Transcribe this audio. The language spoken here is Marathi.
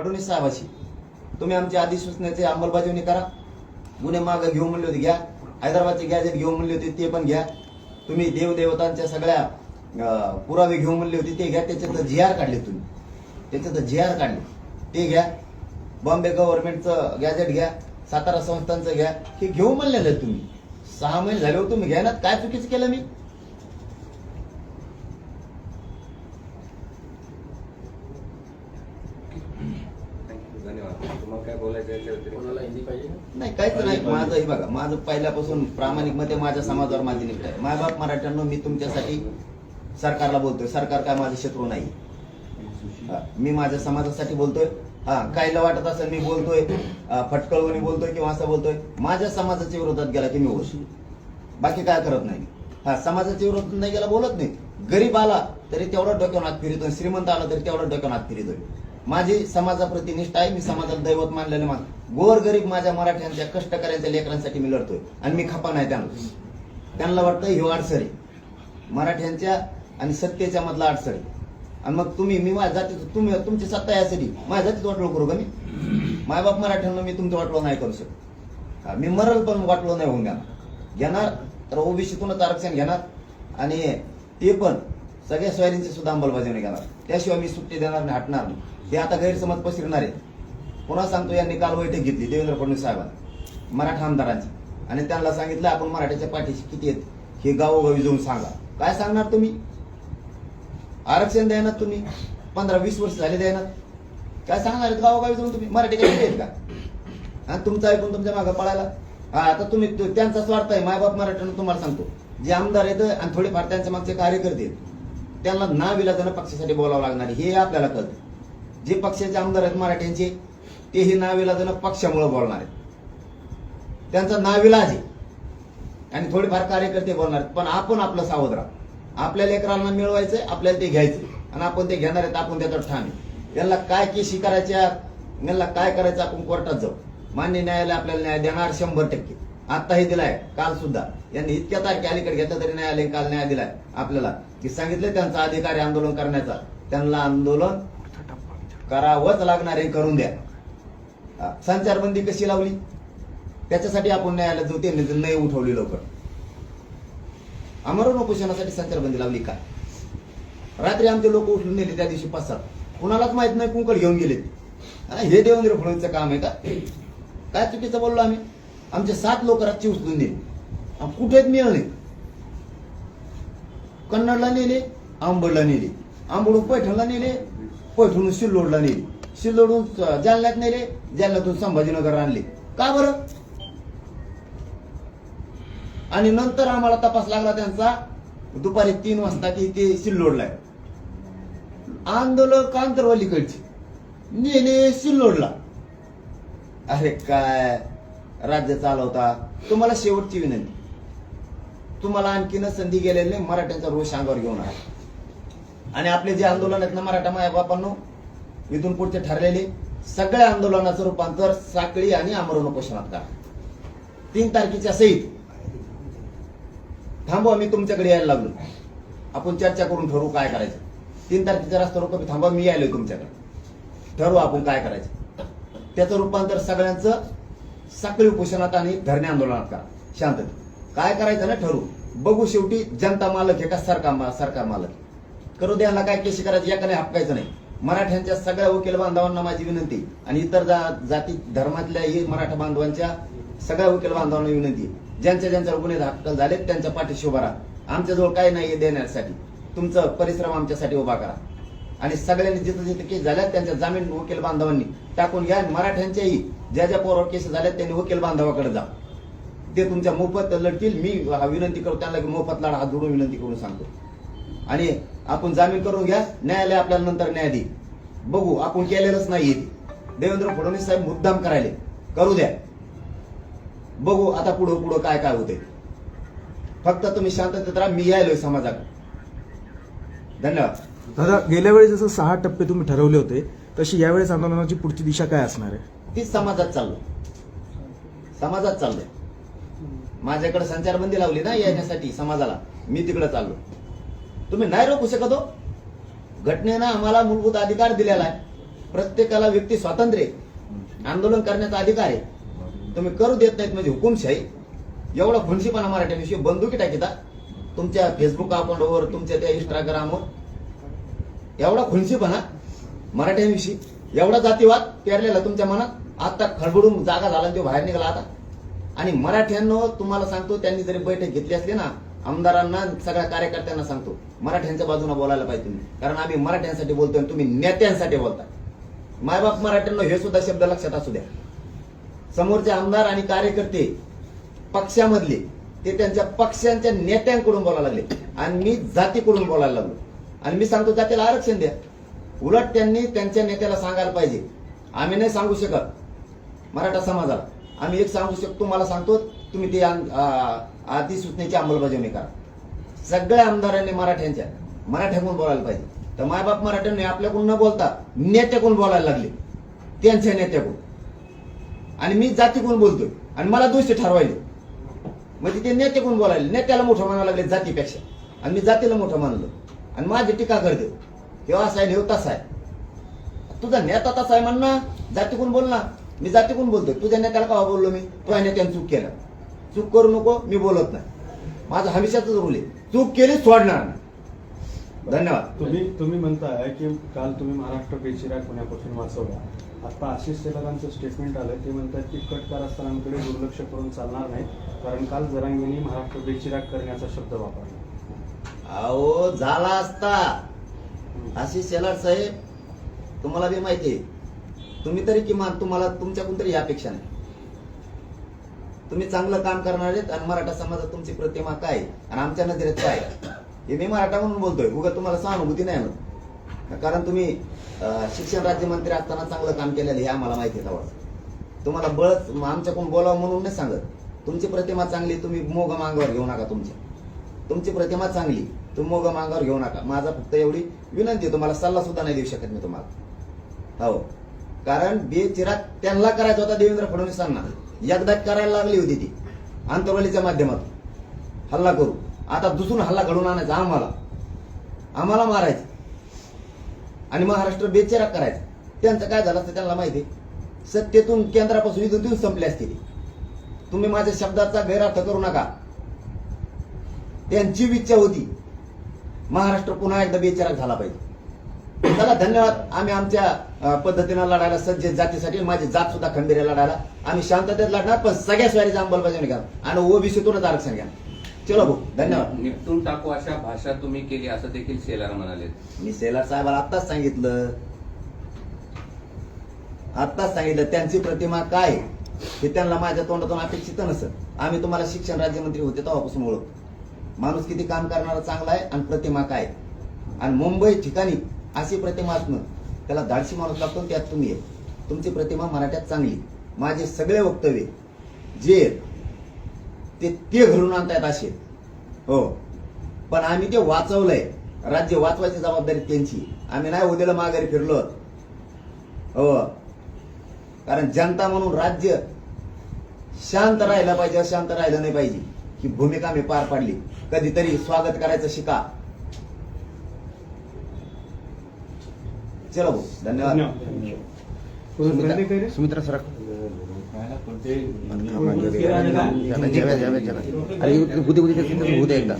फडणवीस साहेबाशी तुम्ही आमच्या अधिसूचनेची अंमलबजावणी करा. गुन्हे माग घेऊ म्हणले होते घ्या. हैदराबादचे गॅजेट घेऊ म्हणले होते ते पण घ्या. तुम्ही देवदेवतांच्या सगळ्या पुरावे घेऊ म्हणले होते ते घ्या. त्याच्यात जी आर काढले तुम्ही. त्याच्यात जी आर काढले. ते घ्या. बॉम्बे गव्हर्नमेंटचं गॅजेट घ्या. सातारा संस्थांचं घ्या. हे घेऊ म्हणलेलं तुम्ही. सहा महिने झाले हो, तुम्ही घ्या ना. काय चुकीचं केलं मी धन्यवाद तुम्हाला काय बोलायचं याच्या व्यतिरिक्त कोणाला हिंदी पाहिजे नाही काहीच नाही. माझं हे बघा माझं पहिल्यापासून प्रामाणिक मते माझ्या समाजावर माझी निष्ठा आहे. मायबाप मराठ्यांनो मी तुमच्यासाठी सरकारला बोलतोय. सरकार काय माझं शत्रू नाही. हा, मी माझ्या समाजासाठी बोलतोय. हा कायला वाटत असेल मी बोलतोय अं, फटकळवणी बोलतोय किंवा असं बोलतोय माझ्या समाजाच्या विरोधात गेला की मी बोलतो. बाकी काय करत नाही. हा समाजाच्या विरोधात नाही गेला बोलत नाही. गरीब आला तरी तेवढा डोक्यावर हात फिरतोय श्रीमंत आला तरी तेवढा डोक्यावर हात फिरतोय. माझी समाजाप्रती निष्ठा आहे मी समाजाला दैवत मानलेलं मान गोरगरीब माझ्या मराठ्यांच्या कष्टकऱ्यांच्या लेकरांसाठी मी लढतोय आणि मी खपा नाही त्यांना. त्यांना वाटतं ह्यो अडसर आहे. मराठ्यांच्या आणि सत्तेच्या मधला अडसर आहे. आणि मग तुम्ही मी माझ्या जातीत तुम्ही तुमची सत्ता यासाठी माझ्या जातीत वाटलो करू का मी? मायबाप मराठ्यांना मी तुमचं वाटलो नाही करू शकत. मी मरल पण वाटलो नाही होऊन घेणार घेणार तर ओबीसीतूनच आरक्षण घेणार. आणि ते पण सगळ्या सोयाबीनची सुद्धा अंमलबजावणी करणार. त्याशिवाय मी सुट्टी देणार नाही हटणार नाही. ते आता गैरसमज पसरणार आहेत. पुन्हा सांगतो यांनी काल बैठक घेतली देवेंद्र फडणवीस साहेबांना. मराठा आमदारांची. आणि त्यांना सांगितलं आपण मराठ्याच्या पाठीशी किती आहेत हे गावोगावी जाऊन सांगा. काय सांगणार तुम्ही? आरक्षण द्यायना तुम्ही. पंधरा वीस वर्ष झाले द्यायना काय सांगणार आहेत गावोगावी जाऊन तुम्ही? मराठी काय आहेत का? आणि तुमचं ऐकून तुमच्या मागं पळायला. हा आता तुम्ही त्यांचा स्वार्थ आहे. मायबाप मराठ्यानं तुम्हाला सांगतो. जे आमदार आहेत आणि थोडेफार त्यांच्या मागचे कार्यकर्ते आहेत. त्यांना ना विलाजानं पक्षासाठी बोलावं लागणार. हे आपल्याला कळतं जे पक्षाचे आमदार आहेत मराठ्यांचे तेही नाविलाजानं पक्षामुळे बोलणार आहेत. त्यांचा नाविलाज आहे. आणि थोडेफार कार्यकर्ते बोलणार आहेत. पण आपण आपलं सावध राहा. आपल्या लेकरांना मिळवायचंय आपल्याला ते घ्यायचंय. आणि आपण ते घेणार आहेत आपण त्याच्यावर ठाम यांना काय केशी करायच्या यांना काय करायचं आपण कोर्टात जाऊ. मान्य न्यायालय आपल्याला न्याय देणार शंभर टक्के. आत्ताही दिलाय काल सुद्धा. यांनी इतक्या तारखे अलीकडे घेतला तरी न्यायालय काल न्याय दिलाय आपल्याला. की सांगितलं त्यांचा अधिकार आहे आंदोलन करण्याचा. त्यांना आंदोलन करावंच लागणार आहे करून द्या. संचारबंदी कशी लावली? त्याच्यासाठी आपण न्यायालयात जाऊ त्यांनी जर नाही उठवली लवकर. अमरण उपोषणासाठी संचारबंदी लावली काय रात्री आमचे लोक उठून नेले त्या दिवशी पाच सात कुणालाच माहीत नाही कुंकड घेऊन गेले. हे देवेंद्र फडणवीसचं काम आहे का? काय चुकीचं बोललो आम्ही? आमचे सात लोक रातची उचलून नेले. कुठेच मिळाले कन्नडला नेले आंबडला नेले. आंबडून पैठणला नेले पैठणून सिल्लोडला नेले. सिल्लोडून जालन्यात नेले जालन्यातून संभाजीनगर आणले. का बरं? आणि नंतर आम्हाला तपास लागला त्यांचा दुपारी तीन वाजता की ते सिल्लोडला आहे. आंदोलक आंतरवालीकडची. नेले सिल्लोडला. अरे काय? राज्य चालवता. तुम्हाला शेवटची विनंती. तुम्हाला आणखीन संधी गेलेली नाही मराठ्यांचा रोष अंगावर घेऊन आहे आणि आपले जे आंदोलन आहेत ना मराठा मायाबापांनो इथून पुढचे ठरलेले सगळ्या आंदोलनाचं रूपांतर साखळी आणि आमरण उपोषणात करा. तीन तारखेच्या सहित थांबवा मी तुमच्याकडे यायला लागलो. आपण चर्चा करून ठरवू काय करायचं. तीन तारखेचा रस्ता रोख थांबा मी यायलोय तुमच्याकडे. ठरवू आपण काय करायचं. त्याचं रूपांतर सगळ्यांचं साखळी उपोषणात आणि धरणे आंदोलनात करा. शांत काय करायचं ना ठरवू? बघू शेवटी जनता मालक आहे का सरकार मा- सरकार मालक? करू द्या काय केशी करायची? एकाने हपकायचं नाही. मराठ्यांच्या सगळ्या वकील बांधवांना माझी विनंती आणि इतर जाती धर्मातल्या मराठा बांधवांच्या सगळ्या वकील बांधवांना विनंती. ज्यांच्या ज्यांच्या ज्यांच्यावर गुन्हे दाखल झालेत त्यांच्या पाठीशी उभा राहा. आमच्याजवळ काही नाही देण्यासाठी. तुमचं परिश्रम आमच्यासाठी उभा करा. आणि सगळ्यांनी जिथं जिथं केस झाल्यात त्यांच्या जामीन वकील बांधवांनी टाकून घ्या मराठ्यांच्याही ज्या ज्या पोरावर केस झाल्यात त्यांनी वकील बांधवाकडे जा. ते तुमच्या मोफत लढतील. मी हा विनंती करतो त्यांना की मोफत लढा हात जोडून विनंती करून सांगतो. आणि आपण जामीन करून घ्या. न्यायालय आपल्याला नंतर न्याय देईल. बघू आपण केलेलंच नाही देवेंद्र फडणवीस साहेब मुद्दाम करायले. करू द्या. बघू आता पुढं पुढं काय काय होते फक्त तुम्ही शांततेत राहा. मी यायलोय समाजाकडे. धन्यवाद. दादा गेल्या वेळेस जसं सहा टप्पे तुम्ही ठरवले होते तशी यावेळेस आंदोलनाची पुढची दिशा काय असणार आहे? तीच समाजात चाललो समाजात चाललोय. माझ्याकडे संचारबंदी लावली ना येण्यासाठी समाजाला. मी तिकडे चाललो. तुम्ही नाही रोखू शकत हो. घटनेनं आम्हाला मूलभूत अधिकार दिलेला आहे. प्रत्येकाला व्यक्ती स्वातंत्र्य आंदोलन करण्याचा अधिकार आहे. तुम्ही करू देत नाहीत म्हणजे हुकुमशाही. एवढा खुनशीपणा मराठ्यांविषयी बंदुकी टाकीता. तुमच्या फेसबुक अकाउंटवर तुमच्या त्या इंस्टाग्रामवर एवढा खुनशीपणा मराठ्यांविषयी. एवढा जातीवाद पेरलेला तुमच्या मनात. आता खडबडून जागा झाला तो बाहेर निघाला आता. आणि मराठ्यांनो तुम्हाला सांगतो त्यांनी जरी बैठक घेतली असली ना आमदारांना सगळ्या कार्यकर्त्यांना सांगतो मराठ्यांच्या बाजूने बोलायला पाहिजे तुम्ही. कारण आम्ही मराठ्यांसाठी बोलतोय आणि तुम्ही नेत्यांसाठी बोलता. मायबाप मराठ्यांना हे सुद्धा शब्द लक्षात असू द्या. समोरचे आमदार आणि कार्यकर्ते पक्षामधले ते त्यांच्या पक्षांच्या नेत्यांकडून बोलायला लागले. आणि मी जातीकडून बोलायला लागलो. आणि मी सांगतो जातीला आरक्षण द्या. उलट त्यांनी त्यांच्या नेत्याला सांगायला पाहिजे. आम्ही नाही सांगू शकत मराठा समाजाला. आम्ही एक सांगू शकतो मला सांगतो तुम्ही ते अधिसूचनेची अंमलबजावणी करा. सगळ्या आमदारांनी मराठ्यांच्या मराठ्याकडून बोलायला पाहिजे? तर मायबाप मराठ्यांनी आपल्याकडून न बोलता नेत्याकडून बोलायला लागले? त्यांच्या नेत्याकडून आणि मी जातीकडून बोलतोय? आणि मला दोषी ठरवायले. म्हणजे ते नेत्याकडून बोलायले? नेत्याला मोठं म्हणायला लागले जातीपेक्षा. आणि मी जातीला मोठं मानलो. आणि माझी टीका करते. तेव्हा असा आहे तसा आहे. तुझा नेता तसा आहे म्हणणं जातीकडून बोल ना मी जातीकडून बोलतोय? तुझ्या नेत्याला का बोललो मी? तुझ्या नेत्याने चूक केलं. चूक करू नको मी बोलत नाही. माझा हमेशाच रूल आहे. चूक केली सोडणार नाही. धन्यवाद. तुम्ही तुम्ही म्हणताय की काल तुम्ही महाराष्ट्र बेचिराग पुण्यापासून वाचवला. आता आशिष शेलारांचं स्टेटमेंट आलं ते म्हणतात की कट कारस्थानांकडे दुर्लक्ष करून चालणार नाही कारण काल जरांगीने महाराष्ट्र बेचिराग करण्याचा शब्द वापरला. अहो झाला असता. आशिष शेलार साहेब तुम्हाला बी माहिती आहे. तुम्ही तरी किमान तुम्हाला तुमच्याकडून तरी अपेक्षा नाही. तुम्ही चांगलं काम करणार आहेत आणि मराठा समाजात तुमची प्रतिमा काय? आणि आमच्या नजरेत काय? आहे? हे मी मराठा म्हणून बोलतोय. उगा तुम्हाला सहानुभूती नाही म्हणून कारण तुम्ही शिक्षण राज्यमंत्री असताना चांगलं काम केलेलं हे आम्हाला माहिती आहे तुम्हाला बळच आमच्याकडून बोलावं म्हणून नाही सांगत. तुमची प्रतिमा चांगली तुम्ही मोग मांगावर घेऊ नका तुमच्या. तुमची प्रतिमा चांगली तुम्ही मोग मांगावर घेऊ नका. माझा फक्त एवढी विनंती तुम्हाला सल्ला सुद्धा नाही देऊ शकत मी तुम्हाला. हो. कारण बेचिराग त्यांना करायचा होता देवेंद्र फडणवीसांना. एकदा करायला लागली होती ती आंतरवालीच्या माध्यमातून. हल्ला करू आता दुसरून हल्ला घडून आणायचा आम्हाला. आम्हाला मारायचं. आणि महाराष्ट्र बेचिराग करायचा. त्यांचं काय झालं असतं त्यांना माहिती आहे. सत्तेतून केंद्रापासून इथून देऊन संपले असते तुम्ही माझ्या शब्दाचा गैरअर्थ करू नका. त्यांची इच्छा होती. महाराष्ट्र पुन्हा एकदा बेचिराग झाला पाहिजे. चला धन्यवाद. आम्ही आमच्या पद्धतीनं लढायला सज्ज जातीसाठी माझी जात सुद्धा खंबीर लढायला. आम्ही शांततेत लढणार पण सगळ्या स्वारीची अंमलबजावणी करा आणि ओबीसीतूनच आरक्षण घ्या. चलो भाऊ धन्यवाद. निपटून टाकू अशा भाषा तुम्ही केली असं देखील शेलार म्हणाले मी सेलार साहेबाला आत्ताच सांगितलं. आत्ताच सांगितलं त्यांची प्रतिमा काय हे त्यांना माझ्या तोंडातून अपेक्षित नसत. आम्ही तुम्हाला शिक्षण राज्यमंत्री होते तेव्हापासून ओळख. माणूस किती काम करणारा चांगला आहे आणि प्रतिमा काय आणि मुंबई ठिकाणी अशी प्रतिमा असणं त्याला धाडशी माणूस लागतो त्यात तुम्ही आहे तुमची प्रतिमा मराठ्यात चांगली. माझे सगळे वक्तव्य जे ते ते घडून आणतायत असे. हो. पण आम्ही ते वाचवलंय. राज्य वाचवायची जबाबदारी त्यांची. आम्ही नाही उद्याला माघारी फिरलो. हो. कारण जनता म्हणून राज्य शांत राहिलं पाहिजे अशांत राहिलं नाही पाहिजे. ही भूमिका मी पार पाडली. कधीतरी स्वागत करायचं शिका. चलो भाऊ धन्यवाद. सुमित्रा सर. अरे बुद्धी बुद्धी होऊ दे एकदा